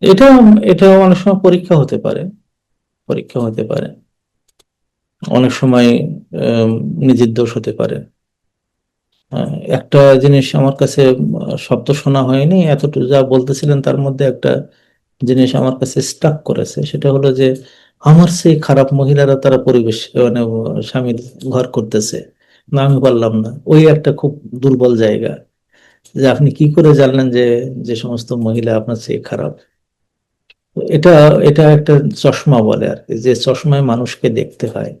এটা এটা অনেক সময় পরীক্ষা হতে পারে পরীক্ষা হতে পারে। অনেক সময় নিজের দোষ হতে পারে। আহ, একটা জিনিস আমার কাছে শব্দ শোনা হয়নি এতটুকু যা বলতেছিলেন তার মধ্যে একটা জিনিস আমার কাছে স্টাক করেছে। সেটা হলো যে আমার সেই খারাপ মহিলারা তারা পরিবেশ মানে স্বামীর ঘর করতেছে। না আমি পারলাম না। ওই একটা খুব দুর্বল জায়গা। যে আপনি কি করে জানলেন যে যে সমস্ত মহিলা আপনার চেয়ে খারাপ? এটা এটা একটা চশমা বলে আর কি, যে চশমায় মানুষকে দেখতে হয়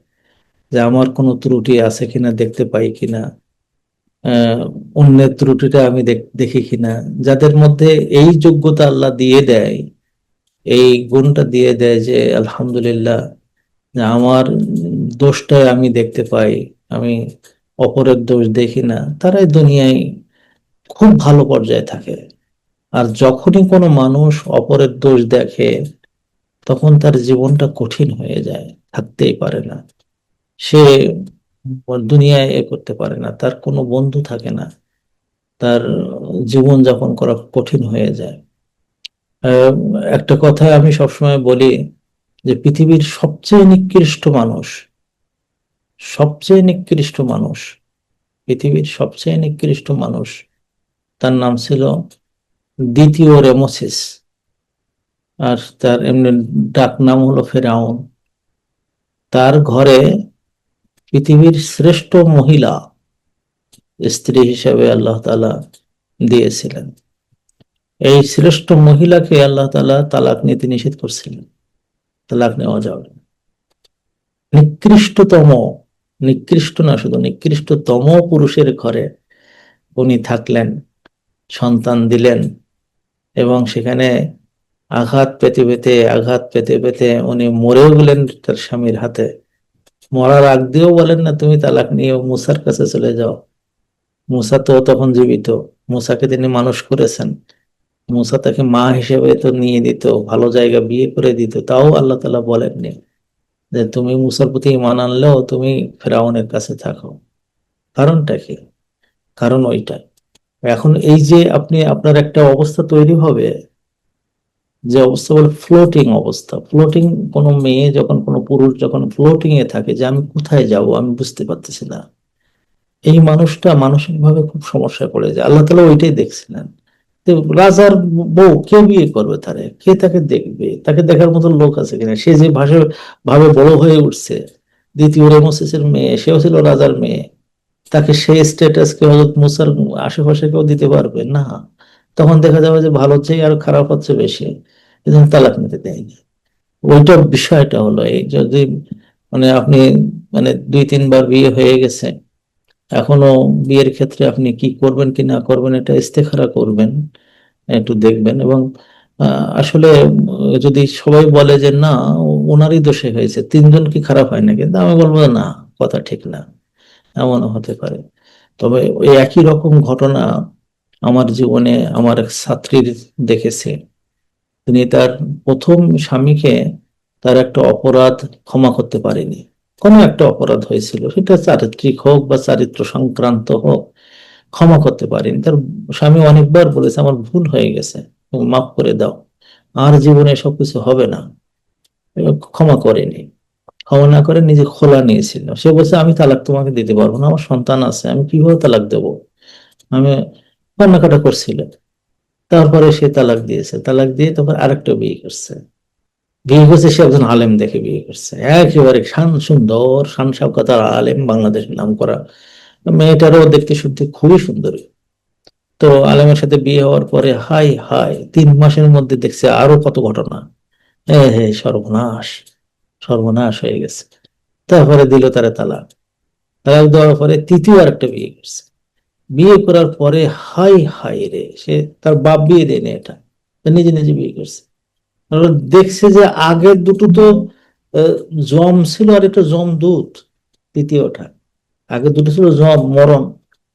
যে আমার কোনো ত্রুটি আছে কিনা, দেখতে পাই কিনা অন্যের ত্রুটিটা আমি দেখ- কিনা। যাদের মধ্যে এই যোগ্যতা আল্লাহ দিয়ে দেয়, এই গুণটা দিয়ে দেয় যে আলহামদুলিল্লাহ আমার দোষটা আমি দেখতে পাই, আমি অপরের দোষ দেখি না, তারাই দুনিয়ায় খুব ভালো পর্যায়ে থাকে। আর যখনই কোনো মানুষ অপরের দোষ দেখে, তখন তার জীবনটা কঠিন হয়ে যায়, থাকতেই পারে না। সে দুনিয়ায় এ করতে পারে না, তার কোনো বন্ধু থাকে না, তার জীবন যাপন করা কঠিন হয়ে যায়। একটা কথা আমি সবসময় বলি যে পৃথিবীর সবচেয়ে নিকৃষ্ট মানুষ, সবচেয়ে নিকৃষ্ট মানুষ, পৃথিবীর সবচেয়ে নিকৃষ্ট মানুষ, তার নাম ছিল দ্বিতীয় রেমোসিস। আর তার এমনি ডাক নাম হলো ফেরাউন। তার ঘরে পৃথিবীর শ্রেষ্ঠ মহিলা স্ত্রী হিসেবে আল্লাহ তালা দিয়েছিলেন। এই শ্রেষ্ঠ মহিলাকে আল্লাহ তালা তালাক নিতে নিষেধ করছিলেন। তালাক নেওয়া যাবে নিকৃষ্টতম, নিকৃষ্ট না, শুধু নিকৃষ্টতম পুরুষের ঘরে উনি থাকলেন, সন্তান দিলেন এবং সেখানে আঘাত পেতে পেতে, আঘাত পেতে পেতে উনি মরেও গেলেন তার স্বামীর হাতে। মরার আগ দিয়েও বলেন না, তুমি তালাক নিয়ে মুসার কাছে চলে যাও। মুসা তো তখন জীবিত। মুসাকে তিনি মানুষ করেছেন। মুসা তাকে মা হিসেবে তো নিয়ে দিত ভালো জায়গা বিয়ে করে দিত। তাও আল্লাহ তালা বলেননি যে, তুমি মুসার প্রতি ইমান আনলেও তুমি ফেরাউনের কাছে থাকো। কারণটা কি? কারণ ওইটা এখন এই যে আপনি, আপনার একটা অবস্থা তৈরি হবে, যে অবস্থা বলে ফ্লোটিং অবস্থা। ফ্লোটিং কোনো মেয়ে যখন, কোনো পুরুষ যখন ফ্লোটিং এ থাকে, যে আমি কোথায় যাব, আমি বুঝতে পারতেছি না। এই মানুষটা মানসিক ভাবে খুব সমস্যায় পড়ে যায়। আল্লাহ তালা ওইটাই দেখছিলেন। রাজার বউ কে বিয়ে করবে তারে? কে তাকে দেখবে? তাকে দেখার মতো লোক আছে কিনা? সে যে ভাষা ভাবে বড় হয়ে উঠছে। দ্বিতীয় রেমোসিসের মেয়ে, সেও ছিল রাজার মেয়ে। তাকে সেই স্ট্যাটাস কে হজরত মুসার আশেপাশে কেউ দিতে পারবে, না। তখন দেখা যাবে যে ভালো চেয়ে আর খারাপ হচ্ছে বেশি। এজন্য তালাক নিতে দেয়নি। ওইটা বিষয়টা হলো, এই যদি মানে আপনি মানে দুই তিনবার বিয়ে হয়ে গেছে, এখনও বিয়ের ক্ষেত্রে আপনি কি করবেন কি না করবেন এটা ইস্তেখারা করবেন, একটু দেখবেন। এবং আসলে যদি সবাই বলে যে না ওনারই দোষে হয়েছে, তিনজন কি খারাপ হয় না কিন্তু আমি বলব না, কথা ঠিক না। এমনও হতে পারে। তবে ওই একই রকম ঘটনা আমার জীবনে আমার এক ছাত্রীর দেখেছে। তিনি তার প্রথম স্বামীকে তার একটা অপরাধ ক্ষমা করতে পারেনি। কোনো একটা অপরাধ হয়েছিল, সেটা চারিত্রিক হোক বা চারিত্র সংক্রান্ত হোক, ক্ষমা করতে পারেনি। তার স্বামী অনেকবার বলেছে, আমার ভুল হয়ে গেছে মাফ করে দাও। আর জীবনে সবকিছু হবে না। ক্ষমা করেনি। ক্ষমা না করে নিজে খোলা নিয়েছিল। সে বলছে, আমি তালাক তোমাকে দিতে পারব না, আমার সন্তান আছে, আমি কীভাবে তালাক দেব? আমি কান্নাকাটা করছিল তারপরে সে তালাক দিয়েছে। তালাক দিয়ে তারপর আরেকটা বিয়ে করছে। বিয়ে করছে, সে একজন আলেম দেখে বিয়ে করছে। একেবারে শান সুন্দর, শান সাবকাতার আলেম, বাংলাদেশের নাম করা মেয়েটারও দেখতে শুনতে খুবই সুন্দরী। তো আলেমের সাথে বিয়ে হওয়ার পরে হাই হাই তিন মাসের মধ্যে দেখছে আরও কত ঘটনা। হ্যাঁ হ্যাঁ সর্বনাশ। সর্বনাশ হয়ে গেছে। তারপরে দিল তারা তালাক। তালাক দেওয়ার পরে তৃতীয় আরেকটা বিয়ে করছে। বিয়ে করার পরে হাই হাই রে, সে তার বাপ বিয়ে দেয়নি এটা। নিজে নিজে বিয়ে করছে। দেখছে যে আগের দুটো তো জম ছিল আর এটা জম দুধ, তৃতীয়টা। আগে দুটো ছিল জম, মরণ।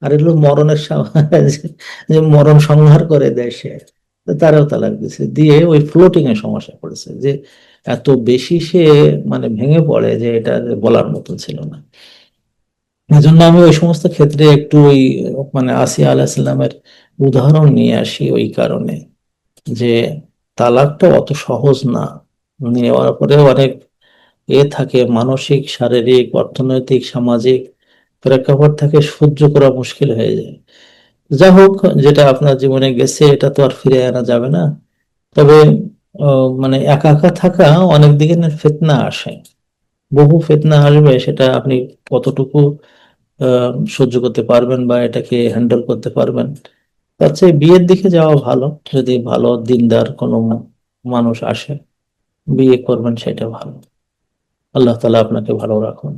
আর এগুলো মরণের যে মরণ সংহার করে দেয় সে। তারাও তালাক দিছে দিয়ে ওই ফ্লোটিং এর সমস্যা পড়েছে যে এত বেশি সে মানে ভেঙে পড়ে যে এটা বলার মতো ছিল না। এজন্য আমি ওই সমস্ত ক্ষেত্রে একটু ওই মানে আসিয়া আলাহিসাল্লামের উদাহরণ নিয়ে আসি ওই কারণে যে তালাকটা অত সহজ না। নেওয়ার পরে অনেক এ থাকে, মানসিক, শারীরিক, অর্থনৈতিক, সামাজিক প্রেক্ষাপট থাকে সহ্য করা মুশকিল হয়ে যায়। যা হোক, যেটা আপনার জীবনে গেছে, এটা তো আর ফিরে আনা যাবে না। তবে মানে একা একা থাকা অনেক দিকে ফিতনা আসে। বহু ফেতনা আসবে, সেটা আপনি কতটুকু সহ্য করতে পারবেন বা এটাকে হ্যান্ডেল করতে পারবেন। তার চেয়ে বিয়ের দিকে যাওয়া ভালো, যদি ভালো দিনদার কোনো মানুষ আসে, বিয়ে করবেন সেটা ভালো। আল্লাহ তালা আপনাকে ভালো রাখুন।